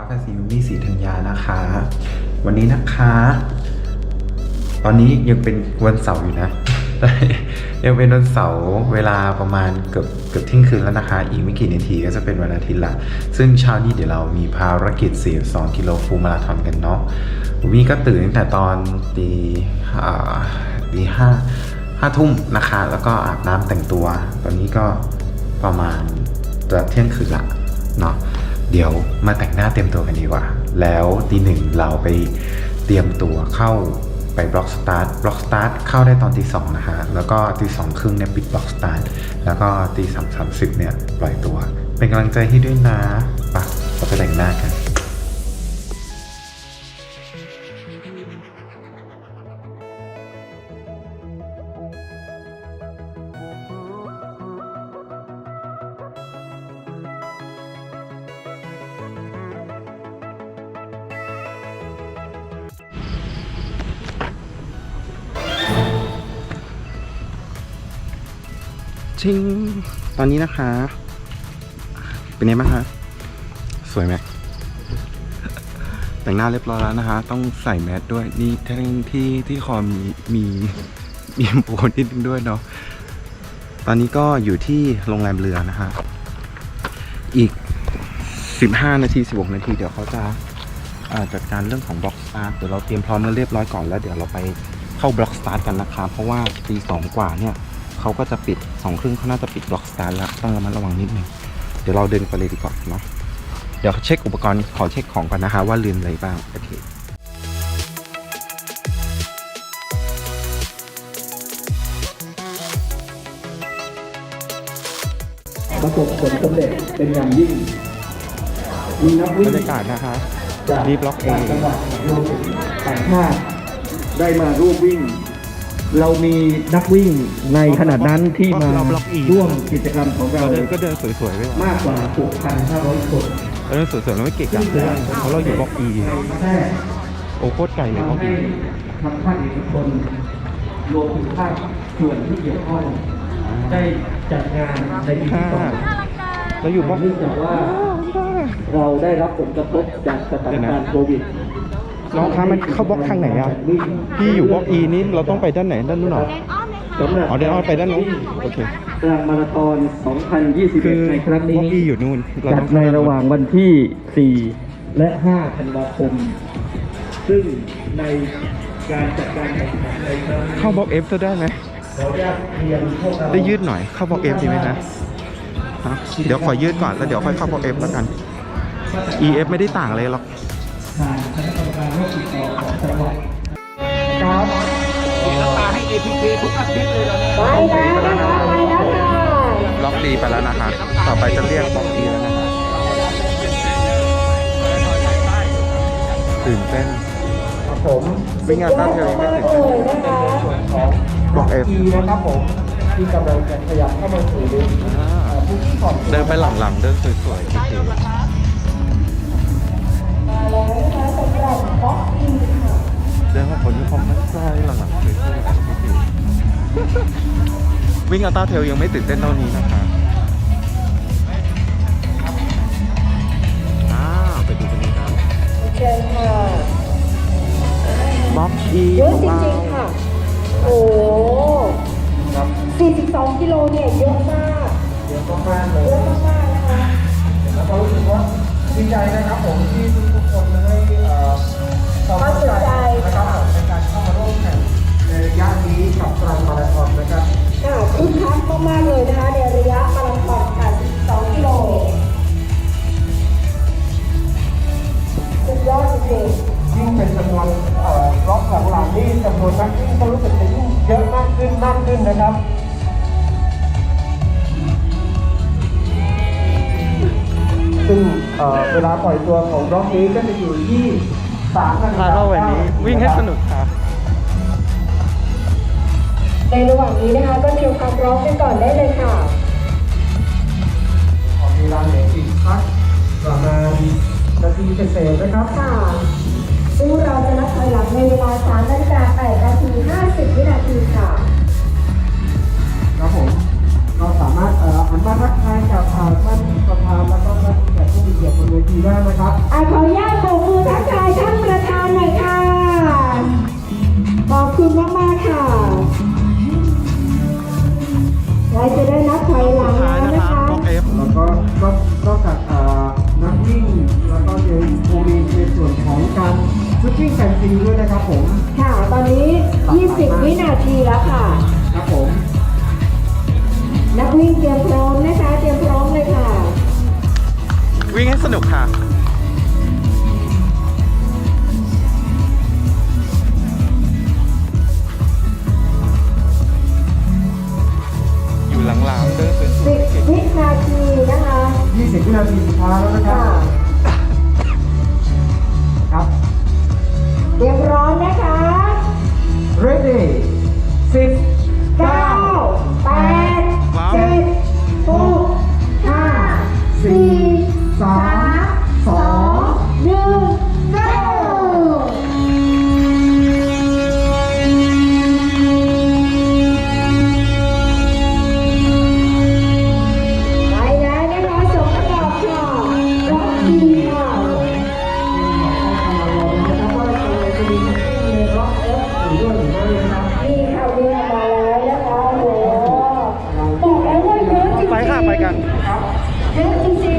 ฟ้าแฟนซีมิมี่สีธัญญานะคะ วันนี้นะคะ ตอนนี้ยังเป็นวันเสาร์อยู่นะ ยังเป็นวันเสาร์เวลาประมาณเกือบเกือบเที่ยงคืนแล้วนะคะ อีกไม่กี่นาทีก็จะเป็นวันอาทิตย์ละ ซึ่งเช้านี้เดี๋ยวเรามีภารกิจ 42 กิโลฟูลมาราธอนกันเนาะวีก็ตื่นตั้งแต่ตอนตีอ่าตีห้าห้าทุ่มนะคะ แล้วก็อาบน้ำแต่งตัว ตอนนี้ก็ประมาณจะเที่ยงคืนละเนาะ เดี๋ยวมาแต่งหน้าเตรียมตัวกันดีกว่า แล้วตีหนึ่งเราไปเตรียมตัวเข้าไปบล็อกสตาร์ทบล็อกสตาร์ทเข้าได้ตอนตีสองนะฮะ แล้วก็ตีสองครึ่งเนี่ยปิดบล็อกสตาร์ทแล้วก็ตีสามสามสิบเนี่ยปล่อยตัว เป็นกำลังใจให้ด้วยนะไปะเราไปแต่งหน้ากัน ชิงตอนนี้นะคะ เป็นไงบ้างคะ สวยไหม แต่งหน้าเรียบร้อยแล้วนะคะ ต้องใส่แมสด้วย นี่แท่งที่ที่คอมีมีมีโปรนิดนึงด้วยเนาะ ตอนนี้ก็อยู่ที่โรงแรมเรือนะคะ อีก 15 นาที 16 นาที เดี๋ยวเขาจะอ่าจัดการเรื่องของบล็อกสตาร์ทเดี๋ยวเราเตรียมพร้อมแล้วเรียบร้อยก่อนแล้วเดี๋ยวเราไปเข้าบล็อกสตาร์ทกันนะคะ เพราะว่าตีสองกว่าเนี่ย เขาก็จะปิดสองครึ่งเขาน่าจะปิดบล็อกสตาร์ทแล้วต้องระมัดระวังนิดนึงเดี๋ยวเราเดินไปเลยดีกว่าเนาะเดี๋ยวเช็คอุปกรณ์ขอเช็คของก่อนนะคะว่าลืมอะไรบ้างโอเคประสบผลสำเร็จเป็นอย่างยิ่ง มีนักวิ่บงรรยากาศนะคะจากดีบล็อกเอต่างจังหวัดรวมถึงต่างชาติได้มาร่วมวิ่ง เรามีนักวิ่งในขนาดนั้นที่มาเราบล็อก E ร่วมกิจกรรมของเราเราเดินก็เดินสวยๆไปว่ะมากกว่า 6,500 คนเราเดินสวยๆเราไม่เกะกะเพื่อนเพราะเราอยู่บล็อกอีแค่โอ้โคตรไกลเลยบล็อกทำให้อีทางภาคเอกชนรวมถึงภาคส่วนที่เกี่ยวข้องได้จัดงานในปีที่สองเราอยู่บล็อกเนื่องจากว่าเราได้รับผลกระทบจากสถานการณ์โควิด น้องคะมันเข้าบล็อกทางไหนอะ พี่อยู่บล็อกอีนี้เราต้องไปด้านไหนด้านนู้นเหรอ สำหรับอ๋อเดินอ้อมไปด้านนู้นโอเค กลางมาราธอน คือ2021 ในครั้งบล็นี้อกอีอยู่นู่น เราจัต้ดองในระหว่างวันที่ 4 และ 5 ธันวาคม ซึ่งในการจัดการแข่งขันในครั้งนี้เข้าบล็อกเอฟจะได้ไหมขออนุญาตเรียนพวกเรา ได้ยืดหน่อยเข้าบล็อกเอฟดีไหมนะฮะเดี๋ยวขอยืดก่อนแล้วเดี๋ยวค่อยเข้าบล็อกเอฟแล้วกัน EF ไม่ได้ต่างอะไรหรอก ครับมีราคาให้ APK ทุกอาทิตย์เลยเราเนี่ยไปแล้วนะคะไปแล้วค่ะบล็อกดีไปแล้วนะคะต่อไปจะเรียกบล็อกอีแล้วนะคะตื่นเต้นครับผมวิ่งงานต้านเทลยังไม่ตื่นเลเต้นยนะคะของบอกเอฟทีนะครับผมที่กำลังจะขยับเข้ามาสู่เอ่อพื้นที่ขอบเดินไปหลังๆเดินสวยๆจริงมาแล้วนะคะสำหรับบล็อกอินค่ะๆ เดินของคนมีความมั่นใจหลังๆสวยๆจริงๆวิ่งอัลต้าเทลยังไม่ตื่นเต้นเท่านี้นะคะอ้าวไปดูกันดีครับเชิญค่ะบล็อกอีเยอะจริงๆค่ะ โอ้42กิโลเนี่ยเยอะมากเยอะมากๆเลเยยอะมากๆนะคะแล้วก็รู้สึกว่าดีใจนะครับผมที่ทุกๆคนได้เอ่อ ความสนใจนะครับในการเข้ามาร่วมแข่งในระยะนี้กับตรังมาราธอนนะครับค่ะคึกคักมากๆเลยนะคะในระยะมาราธอนค่ะ42กิโลสุดยอดจริงๆยิ่งเป็นจำนวนเอ่อรอบหลังๆนี่จำนวนนักวิ่งก็รู้สึกจะยิ่งเยอะมากขึ้นมากขึ้นนะครับซึ่งเอ่อเวลาปล่อยตัวของรอบนี้ก็จะอยู่ที่ 3นาฬิถ้ากาเข้าวันนี้วิ่งให้สนุกค่ะในระหว่างนี้นะคะก็เตรียมความพร้อมกันก่อนได้เลยค่ะขอเวลาเหลืออีกสักประมาณนาทีเศษๆนะครับ วิ่งแฟนซีด้วยนะครับผม ค่ะ ตอนนี้ 20 วินาทีแล้วค่ะ ครับผม นักวิ่งเตรียมพร้อมนะคะ เตรียมพร้อมเลยค่ะ วิ่งให้สนุกค่ะ สามสองหนึ่งเก้าไปแล้วนะคะสองระดับค่ะรอบดีค่ะนี่ค่ะเรือมาแล้วนะคะโอ้โหบอกแล้วว่าเยอะจริงๆไปค่ะไปกัน เยอะจริงๆ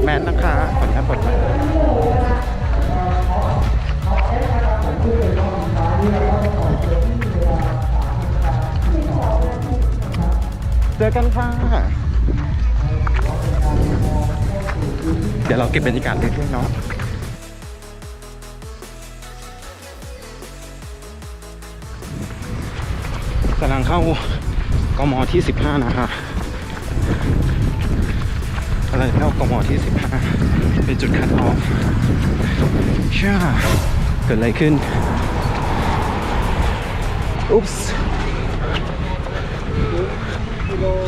ดแมสนะคะขออนุญาตปลดแมสเจอกันค่ะเดี๋ยวเราเก็บบรรยากาศเรื่อยๆเนาะกำลังเข้ากมที่ 15 นะคะำลังเข้ากมที่ 15 เป็นจุดคัดออฟช่าเกิดอะไรขึ้น อุ๊ปส์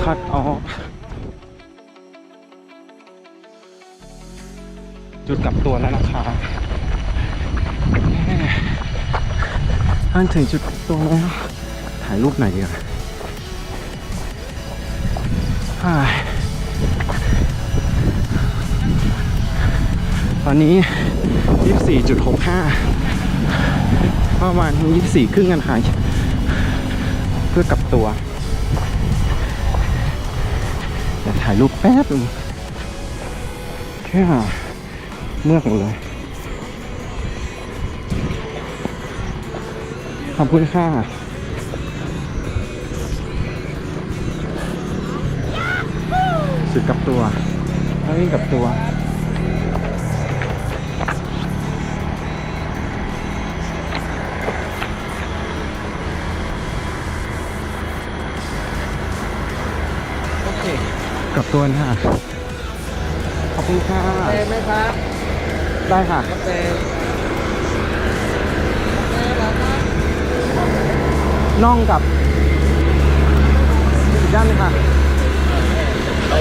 คัดออฟจุดกลับตัวแล้วนะคะแม่อันถึงจุดกลับตัวแล้วถ่ายรูปหน่อยดีกว่า อนนี้ 24.65 ประมาณ 24 ครึ่งกันค่ะเพื่อกลับตัวเดี๋ยถ่ายรูปแป๊บนึงแค่เมื่อกเลย ขอบคุณค่ะสุดกับตัวแล้ววิ่งกับตัว กับตัวนะค่ะขอบคุณค่ะเต็มไหมครับได้ค่ะเต็มน่องกับอีกด้านหนึงค่ะไป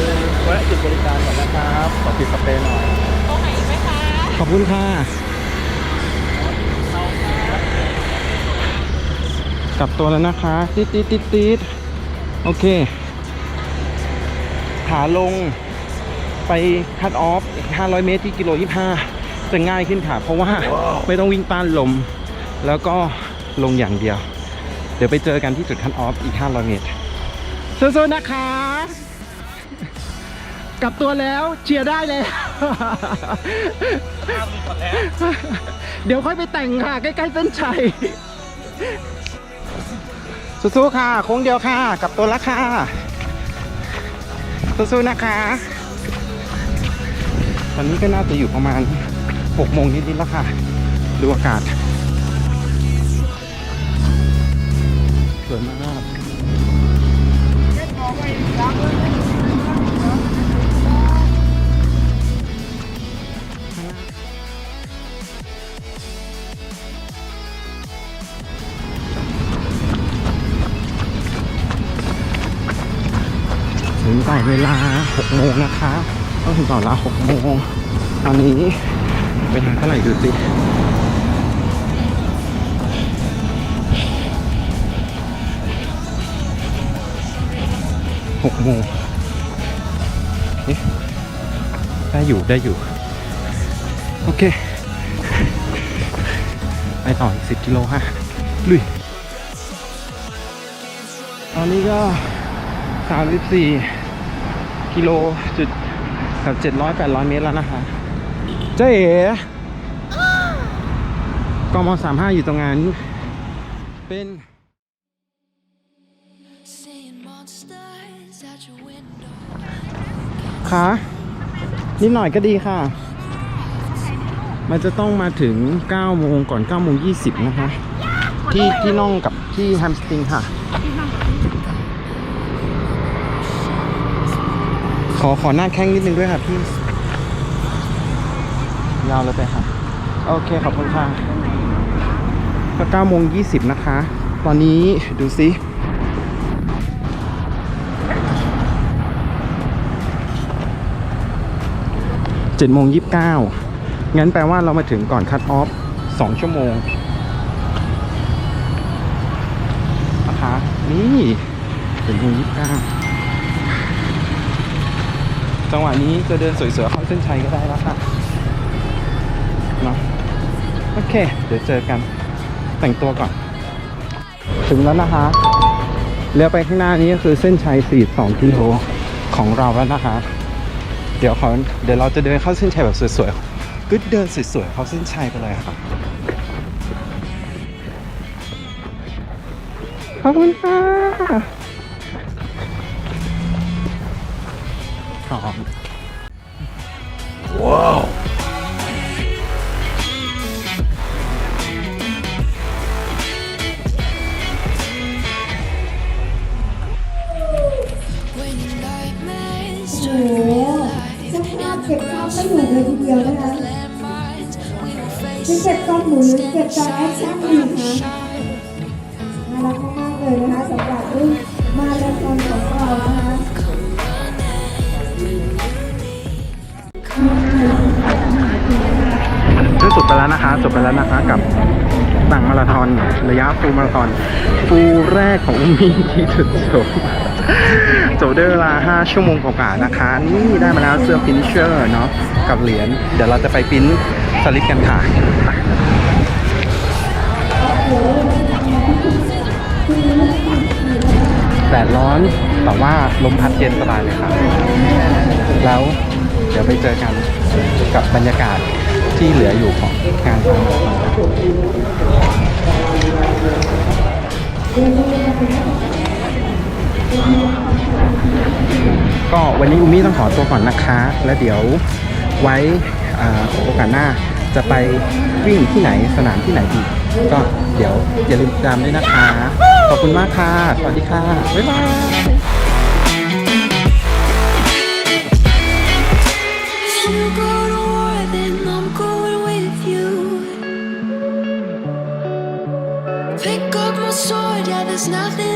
แวะจุดบริการก่อนนะครับขอปิดสเปรย์หน่อยขอบคุณค่ะกลับตัวแล้วนะคะ ติดติดติดติดโอเค ขาลงไปคัดออฟอีก 500 เมตรที่กิโล 25 จะง่ายขึ้นค่ะ เพราะว่าไม่ต้องวิ่งต้านลม แล้วก็ลงอย่างเดียว เดี๋ยวไปเจอกันที่จุดคัดออฟอีก 500 เมตรสู้ๆนะคะ กลับตัวแล้วเชียร์ได้เลยเดี๋ยวค่อยไปแต่งค่ะ ใกล้ๆเส้นชัยสู้ๆค่ะโค้งเดียวค่ะ กลับตัวแล้วค่ะ สู้ๆนะคะ ตอนนี้ก็น่าจะอยู่ประมาณ6โมงนิดๆแล้วค่ะ ดูอากาศสวยมาก ถึงต่อเวลา 6 โมงนะคะต้องถึงต่อเวลา 6 โมง ตอนนี้เวลาเท่าไหร่ดูสิ6โมงได้อยู่ได้อยู่ โอเค ไปต่ออีกสิบกิโลฮะลุย ตอนนี้ก็สามสิบสี่ กิโลจุดกับเจ็ดร้อยแปดร้อยเมตรแล้วนะคะเจ๊เอ๋กมสามห้าอยู่ตรงนั้นเป็น Seeing monsters at your window. ขานิดหน่อยก็ดีค่ะ มันจะต้องมาถึง9โมงก่อน9โมง20 นะคะ ที่ที่น่องกับที่แฮมสตริงค่ะ ขอขอหน้าแข้งนิดนึงด้วยค่ะพี่ ยาวเลยไปค่ะโอเค ขอบคุณค่ะก็9โมง20นะคะ ตอนนี้ดูซิ7โมง29งั้นแปลว่าเรามาถึงก่อนคัตออฟ2ชั่วโมงนะคะนี่7โมง29 จังหวะนี้จะเดินสวยๆเข้าเส้นชัยก็ได้แล้วค่ะเนาะโอเค เดี๋ยวเจอกันแต่งตัวก่อน ถึงแล้วนะคะเลี้ยวไปข้างหน้านี้ก็คือเส้นชัย 42กิโลของเราแล้วนะคะ เดี๋ยวขอเดี๋ยวเราจะเดินเข้าเส้นชัยแบบสวยๆกึดเดินสวยๆเข้าเส้นชัยไปเลยค่ะขอบคุณค่ะ พร้อม ว้าว When your nightmares โอ้โหช่างภาพเก็บภาพไม่อยู่เลยทีเดียวนะคะ landmines, we will face จะเก็บกล้องหมุนหรือเก็บจอแอคชั่นดีคะ ไปแล้วนะคะจบไปแล้วนะคะกับต่างมาราธอนระยะฟูลมาราธอน ฟูลแรกของมี่ที่จุดจบจบด้วยเวลา 5 ชั่วโมงกว่าๆนะคะ นี่ได้มาแล้วเสื้อฟินิชเชอร์เนาะกับเหรียญเดี๋ยวเราจะไปปิ้นสลิปกันค่ะแดดร้อนแต่ว่าลมพัดเย็นสบายเลยค่ะ แล้วเดี๋ยวไปเจอกันกับบรรยากาศ ที่เหลืออยู่ของงานทางมาราธอนก็วันนี้อุมี่ต้องขอตัวก่อนนะคะ แล้วเดี๋ยวไว้อ่าโอกาสหน้าจะไปวิ่งที่ไหนสนามที่ไหนอีก ก็เดี๋ยวอย่าลืมตามด้วยนะคะ ขอบคุณมากค่ะ สวัสดีค่ะ บ๊ายบาย nothing